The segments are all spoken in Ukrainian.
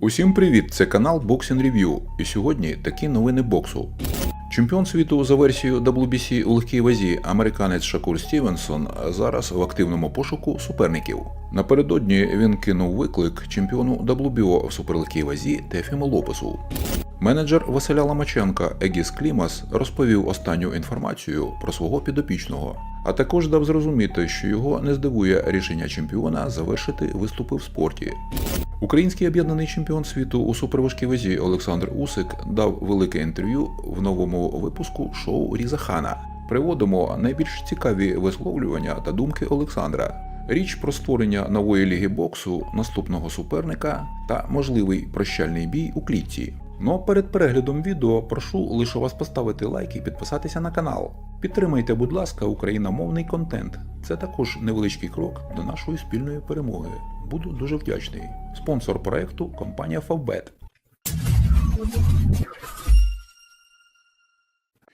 Усім привіт! Це канал Boxing Review. І сьогодні такі новини боксу. Чемпіон світу за версією WBC у легкій вазі американець Шакур Стівенсон зараз в активному пошуку суперників. Напередодні він кинув виклик чемпіону WBO в суперлегкій вазі Тефіму Лопесу. Менеджер Василя Ламаченка Егіс Клімас розповів останню інформацію про свого підопічного, а також дав зрозуміти, що його не здивує рішення чемпіона завершити виступи в спорті. Український об'єднаний чемпіон світу у суперважкій вазі Олександр Усик дав велике інтерв'ю в новому випуску шоу Різа Хана. Приводимо найбільш цікаві висловлювання та думки Олександра. Річ про створення нової ліги боксу, наступного суперника та можливий прощальний бій у клітці. Ну а перед переглядом відео прошу лише вас поставити лайк і підписатися на канал. Підтримайте, будь ласка, україномовний контент. Це також невеличкий крок до нашої спільної перемоги. Буду дуже вдячний. Спонсор проекту компанія Favbet.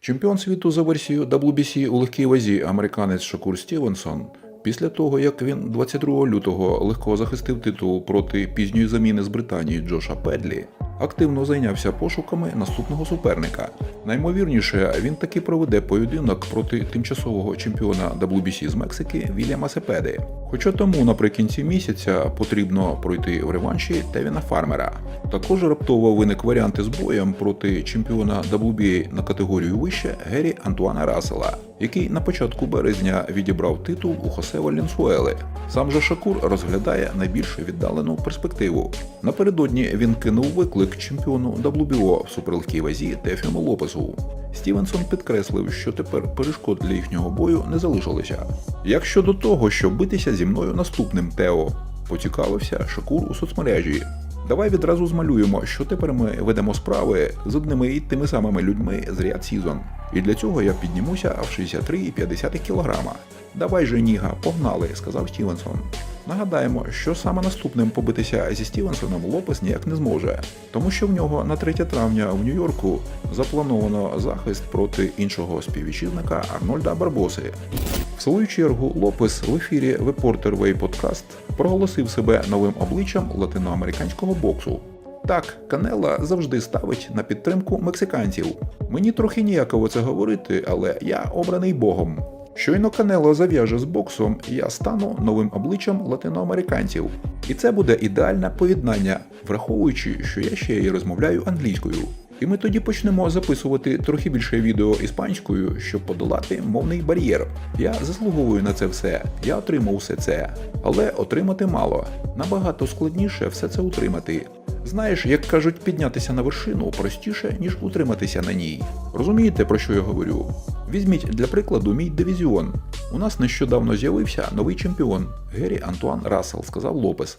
Чемпіон світу за версією WBC у легкій вазі американець Шакур Стівенсон після того, як він 22 лютого легко захистив титул проти пізньої заміни з Британії Джоша Педлі, активно зайнявся пошуками наступного суперника. Наймовірніше, він таки проведе поєдинок проти тимчасового чемпіона WBC з Мексики Вільяма Сепеди. Хоча тому наприкінці місяця потрібно пройти в реванші Тевіна Фармера. Також раптово виник варіант із боєм проти чемпіона WBA на категорію вище Гері Антуана Рассела, який на початку березня відібрав титул у Хосе Валенсуели. Сам же Шакур розглядає найбільш віддалену перспективу. Напередодні він кинув виклик чемпіону WBO в суперлегкій вазі Тефіму Лопесу. Стівенсон підкреслив, що тепер перешкод для їхнього бою не залишилося. Як щодо того, щоб битися зі мною наступним Тео, поцікавився Шакур у соцмережі. Давай відразу змалюємо, що тепер ми ведемо справи з одними і тими самими людьми з ряд Сізон. І для цього я піднімуся в 63,5 кг. Давай же, Ніга, погнали, сказав Стівенсон. Нагадаємо, що саме наступним побитися зі Стівенсоном Лопес ніяк не зможе, тому що в нього на 3 травня в Нью-Йорку заплановано захист проти іншого співвітчизника Арнольда Барбоси. В свою чергу Лопес в ефірі Way Podcast проголосив себе новим обличчям латиноамериканського боксу. Так, Канела завжди ставить на підтримку мексиканців. Мені трохи ніяково це говорити, але я обраний Богом. Щойно Канело зав'яже з боксом, я стану новим обличчям латиноамериканців. І це буде ідеальне поєднання, враховуючи, що я ще й розмовляю англійською. І ми тоді почнемо записувати трохи більше відео іспанською, щоб подолати мовний бар'єр. Я заслуговую на це все, я отримав все це, але отримати мало. Набагато складніше все це утримати. Знаєш, як кажуть, піднятися на вершину простіше, ніж утриматися на ній. Розумієте, про що я говорю? Візьміть для прикладу мій дивізіон. У нас нещодавно з'явився новий чемпіон Гері Антуан Рассел, сказав Лопес.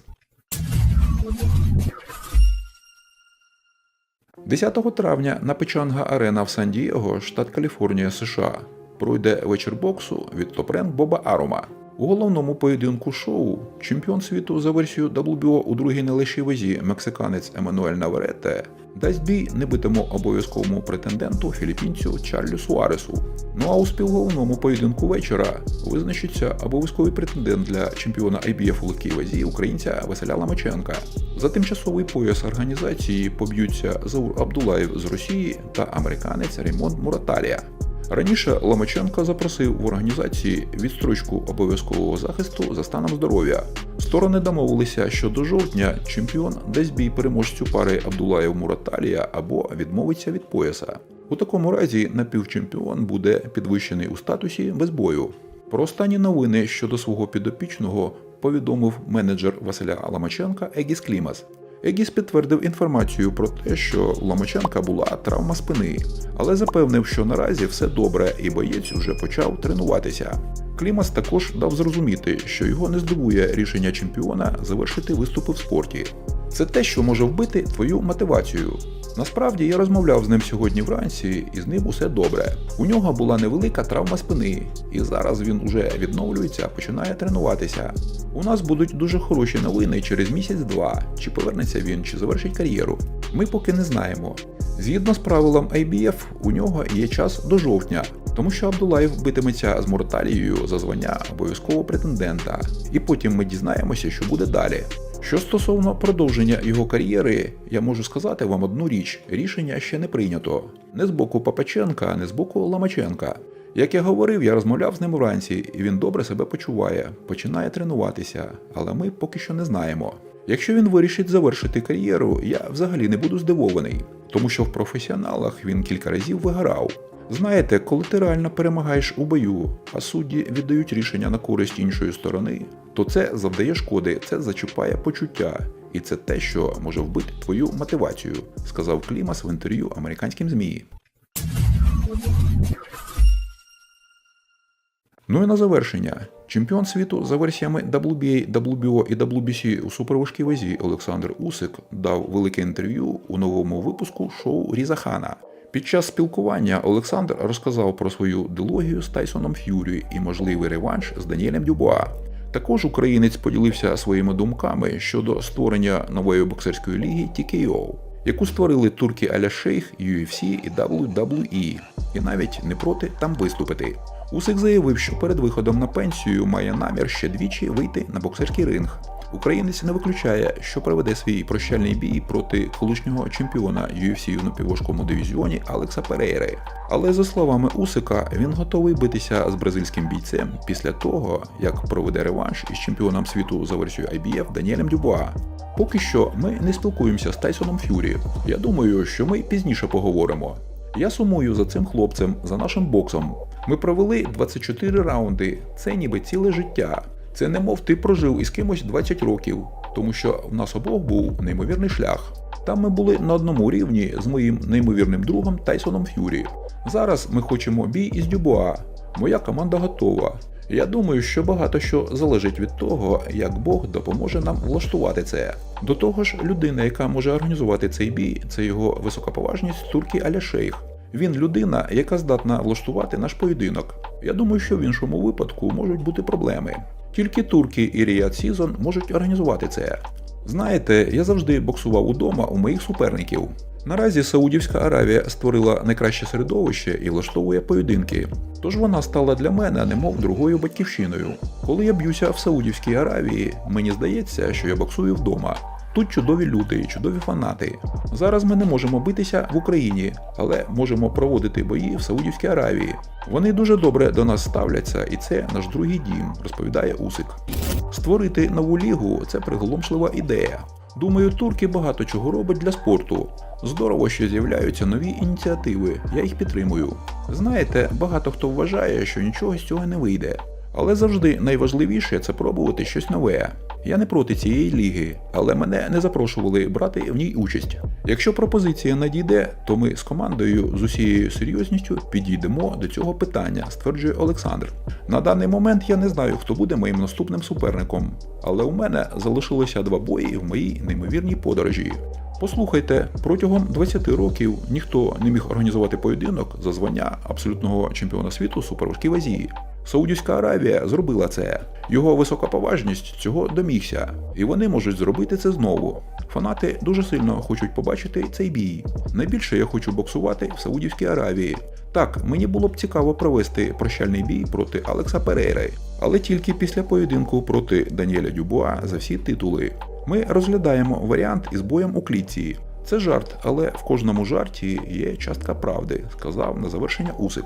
10 травня на Печанга Арена в Сан-Дієго, штат Каліфорнія, США, пройде вечір боксу від топрен Боба Арома. У головному поєдинку шоу чемпіон світу за версією WBO у другій найлегшій вазі мексиканець Еммануель Наверете дасть бій небитому обов'язковому претенденту філіппінцю Чарлю Суаресу. Ну а у співголовному поєдинку вечора визначиться обов'язковий претендент для чемпіона IBF у легкій вазі українця Василя Ламаченка. За тимчасовий пояс організації поб'ються Заур Абдулаєв з Росії та американець Реймонд Мураталія. Раніше Ломаченко запросив в організації відстрочку обов'язкового захисту за станом здоров'я. Сторони домовилися, що до жовтня чемпіон дасть бій переможцю пари Абдулаєв Мураталія або відмовиться від пояса. У такому разі напівчемпіон буде підвищений у статусі без бою. Про останні новини щодо свого підопічного повідомив менеджер Василя Ломаченка Егіс Клімас. Егіс підтвердив інформацію про те, що Ломаченка була травма спини, але запевнив, що наразі все добре і боєць вже почав тренуватися. Клімас також дав зрозуміти, що його не здивує рішення чемпіона завершити виступи в спорті. Це те, що може вбити твою мотивацію. Насправді я розмовляв з ним сьогодні вранці, і з ним усе добре. У нього була невелика травма спини, і зараз він уже відновлюється, починає тренуватися. У нас будуть дуже хороші новини через місяць-два, чи повернеться він, чи завершить кар'єру. Ми поки не знаємо. Згідно з правилам IBF, у нього є час до жовтня, тому що Абдулаєв битиметься з Морталією за звання обов'язкового претендента, і потім ми дізнаємося, що буде далі. Що стосовно продовження його кар'єри, я можу сказати вам одну річ: рішення ще не прийнято. Не з боку Папаченка, не з боку Ламаченка. Як я говорив, я розмовляв з ним вранці, і він добре себе почуває, починає тренуватися, але ми поки що не знаємо. Якщо він вирішить завершити кар'єру, я взагалі не буду здивований, тому що в професіоналах він кілька разів виграв. Знаєте, коли ти реально перемагаєш у бою, а судді віддають рішення на користь іншої сторони, то це завдає шкоди, це зачіпає почуття, і це те, що може вбити твою мотивацію, сказав Клімас в інтерв'ю американським ЗМІ. Ну і на завершення. Чемпіон світу за версіями WBA, WBO і WBC у суперважкій вазі Олександр Усик дав велике інтерв'ю у новому випуску шоу Різахана. Під час спілкування Олександр розказав про свою дилогію з Тайсоном Ф'юрі і можливий реванш з Даніелем Дюбуа. Також українець поділився своїми думками щодо створення нової боксерської ліги TKO, яку створили турки Аля Шейх, UFC і WWE, і навіть не проти там виступити. Усик заявив, що перед виходом на пенсію має намір ще двічі вийти на боксерський ринг. Українець не виключає, що проведе свій прощальний бій проти колишнього чемпіона UFC у напівважкому дивізіоні Алекса Перейри. Але за словами Усика, він готовий битися з бразильським бійцем після того, як проведе реванш із чемпіоном світу за версією IBF Даніелем Дюбуа. Поки що ми не спілкуємося з Тайсоном Ф'юрі. Я думаю, що ми пізніше поговоримо. Я сумую за цим хлопцем, за нашим боксом. Ми провели 24 раунди. Це ніби ціле життя. Це немов ти прожив із кимось 20 років, тому що в нас обох був неймовірний шлях. Там ми були на одному рівні з моїм неймовірним другом Тайсоном Ф'юрі. Зараз ми хочемо бій із Дюбуа. Моя команда готова. Я думаю, що багато що залежить від того, як Бог допоможе нам влаштувати це. До того ж, людина, яка може організувати цей бій, це його високоповажність Туркі Аля Шейх. Він людина, яка здатна влаштувати наш поєдинок. Я думаю, що в іншому випадку можуть бути проблеми. Тільки турки і Ріад Сізон можуть організувати це. Знаєте, я завжди боксував удома у моїх суперників. Наразі Саудівська Аравія створила найкраще середовище і влаштовує поєдинки. Тож вона стала для мене немов другою батьківщиною. Коли я б'юся в Саудівській Аравії, мені здається, що я боксую вдома. Тут чудові люди, чудові фанати. Зараз ми не можемо битися в Україні, але можемо проводити бої в Саудівській Аравії. Вони дуже добре до нас ставляться, і це наш другий дім, розповідає Усик. Створити нову лігу це приголомшлива ідея. Думаю, турки багато чого роблять для спорту. Здорово, що з'являються нові ініціативи, я їх підтримую. Знаєте, багато хто вважає, що нічого з цього не вийде. Але завжди найважливіше це пробувати щось нове. Я не проти цієї ліги, але мене не запрошували брати в ній участь. Якщо пропозиція надійде, то ми з командою з усією серйозністю підійдемо до цього питання, стверджує Олександр. На даний момент я не знаю, хто буде моїм наступним суперником, але у мене залишилося два бої в моїй неймовірній подорожі. Послухайте, протягом 20 років ніхто не міг організувати поєдинок за звання абсолютного чемпіона світу суперважкій вазі. Саудівська Аравія зробила це. Його високоповажність цього домігся, і вони можуть зробити це знову. Фанати дуже сильно хочуть побачити цей бій. Найбільше я хочу боксувати в Саудівській Аравії. Так, мені було б цікаво провести прощальний бій проти Алекса Перейри, але тільки після поєдинку проти Даніеля Дюбуа за всі титули. Ми розглядаємо варіант із боєм у клітці. Це жарт, але в кожному жарті є частка правди, сказав на завершення Усик.